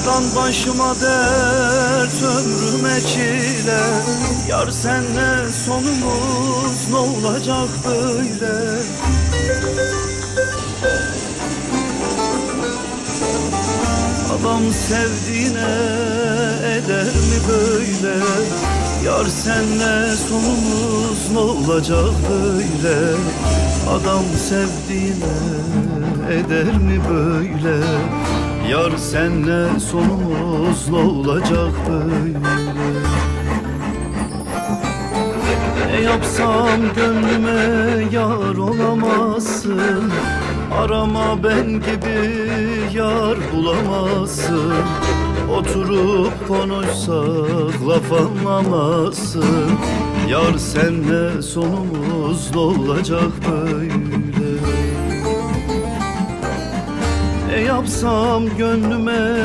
Yardan başıma dert ömrüme çile. Yar senle sonumuz ne olacak böyle? Adam sevdiğine eder mi böyle? Yar senle sonumuz ne olacak böyle? Adam sevdiğine eder mi böyle Yar senle sonumuz ne olacak böyle. Ne yapsam gönlüme yar olamazsın. Arama ben gibi yar bulamazsın. Oturup konuşsak laf anlamazsın. Yar senle sonumuz ne olacak böyle yapsam gönlüme